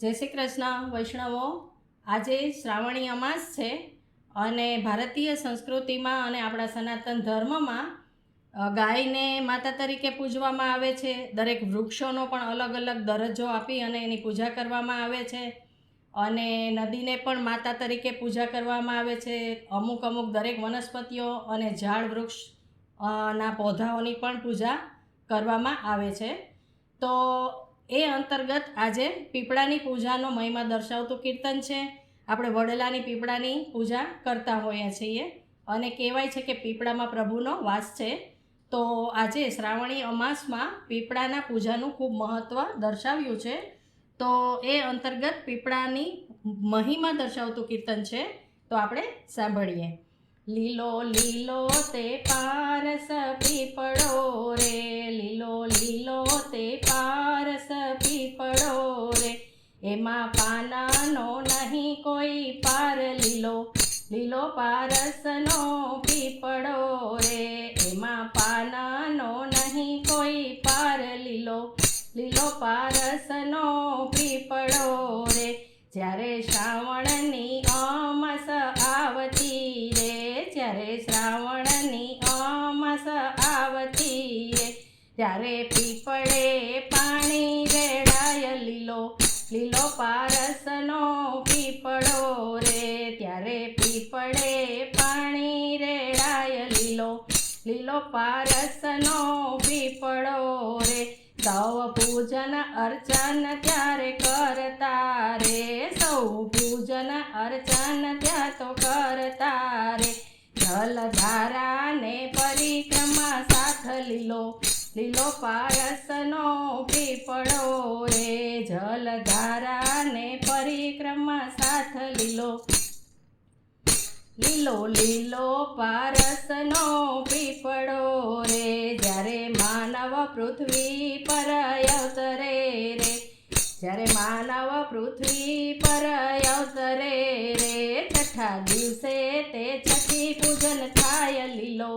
જય શ્રી કૃષ્ણ, વૈષ્ણવો. આજે શ્રાવણી અમાસ છે અને ભારતીય સંસ્કૃતિમાં અને આપણા સનાતન ધર્મમાં ગાયને માતા તરીકે પૂજવામાં આવે છે. દરેક વૃક્ષોનો પણ અલગ અલગ દરજ્જો આપી અને એની પૂજા કરવામાં આવે છે. અને નદીને પણ માતા તરીકે પૂજા કરવામાં આવે છે. અમુક અમુક દરેક વનસ્પતિઓ અને ઝાડ વૃક્ષ ના પૌધાઓની પણ પૂજા કરવામાં આવે છે. તો એ અંતર્ગત આજે પીપળાની પૂજાનો મહિમા દર્શાવતું કીર્તન છે. આપણે વડલાની પીપળાની પૂજા કરતા હોઈએ છીએ અને કહેવાય છે કે પીપળામાં પ્રભુનો વાસ છે. તો આજે શ્રાવણી અમાસમાં પીપળાના પૂજાનું ખૂબ મહત્ત્વ દર્શાવ્યું છે. તો એ અંતર્ગત પીપળાની મહિમા દર્શાવતું કીર્તન છે. તો આપણે સાંભળીએ. લીલો લીલો તે પારસ પીપળો એમાં પાનાનો નહીં કોઈ પાર લીલો લીલો પારસનો પીપળો રે. એમાં પાનાનો નહીં કોઈ પાર લીલો લીલો પારસનો પીપળો રે. જ્યારે શ્રાવણની અમાસ આવતી રે, જ્યારે શ્રાવણની અમાસ આવતી રે, ત્યારે પીપળે પાણી રેડાય લીલો લીલો પારસનો પીપળો રે, ત્યારે પીપળે પાણી રેડાય લીલો. લીલો પારસનો પીપળો રે સૌ પૂજન અર્ચન ત્યારે કરતા રે. સૌ પૂજન અર્ચન ત્યાં તો કરતા રે. જલધારાને પરિક્રમા સાથ લીલો. લીલો પારસનો પીપળો લીલો લીલો લીલો પારસનો પીપળો રે. જ્યારે માનવ પૃથ્વી પર અવતરે રે, જ્યારે માનવ પૃથ્વી પર અવતરે રે. છઠ્ઠા દિવસે તે છઠ્ઠી પૂજન થાય લીલો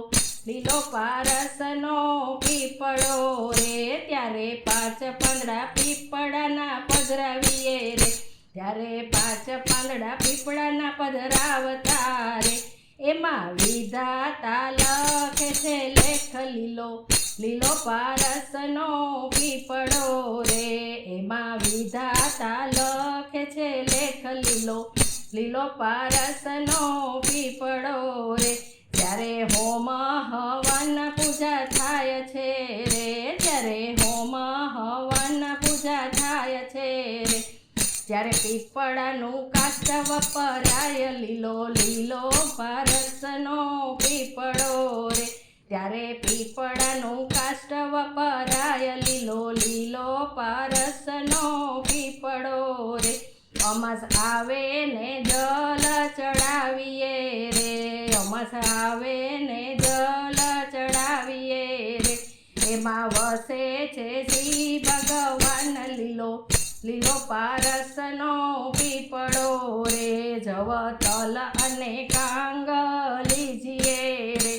લીલો પારસનો પીપળો રે. ત્યારે પાંચ પંદરા પીપળાના પધરાવીએ પીપળાના પધરાવતા રે. એમાં વિધાતા લખે છે લેખ લીલો લીલો પારસનો પીપળો રે. એમાં વિધાતા લખે છે લેખ લીલો લીલો પારસનો પીપળો રે. ત્યારે હોમ હવન પૂજા થાય છે ત્યારે પીપળાનું કાષ્ટ વપરાય લીલો લીલો પારસનો પીપળો રે. ત્યારે પીપળાનું કાષ્ટ વપરાય લીલો લીલો પારસનો પીપળો રે. અમાસ આવે ને જલ ચડાવીએ રે. અમાસ આવે ને જલ ચડાવીએ રે. એમાં વસે છે શ્રી ભગવાન લીલો. લીલો પારસનો પીપળો રે, જવતલ અને કાંગલીજીએ રે.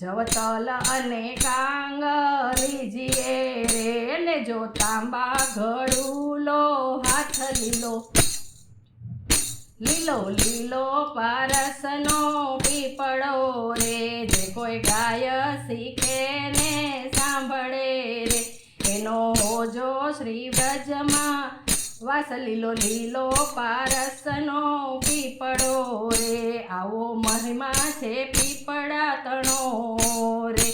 જવતલ અને કાંગલીજીએ રે લેજો તાંબા ઘડુલો હાથ લીલો. લીલો લીલો પારસનો પીપળો રે, જે કોઈ ગાય શીખે ને સાંભળે રે. એનો હોજો શ્રી વ્રજમાં વાસ લીલો લીલો પારસનો પીપળો રે. આવો મહિમા છે પીપળા તણો રે.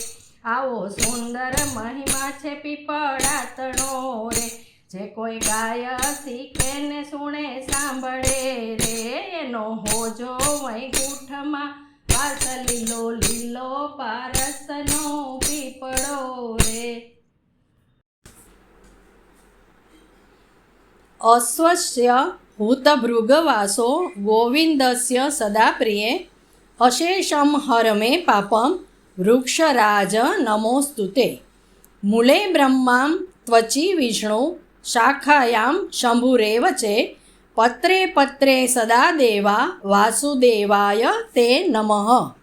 આવો સુંદર મહિમા છે પીપળા તણો રે. જે કોઈ ગાય શીખે ને સુણે સાંભળે રે. એનો હોજો વૈકુંઠમાં વાસ લીલો લીલો પારસનો પીપળો રે અશ્વસ્ય હૂતભૃગવાસો ગોવિંદસ્ય સદા પ્રિયે અશેષમ હરમે પાપમ વૃક્ષરાજ નમોસ્તુતે મૂલે બ્રહ્મામ ત્વચી વિષ્ણુ શાખાયામ શંભુરેવ છે પત્રે પત્રે સદા દેવા વાસુદેવાય તે નમઃ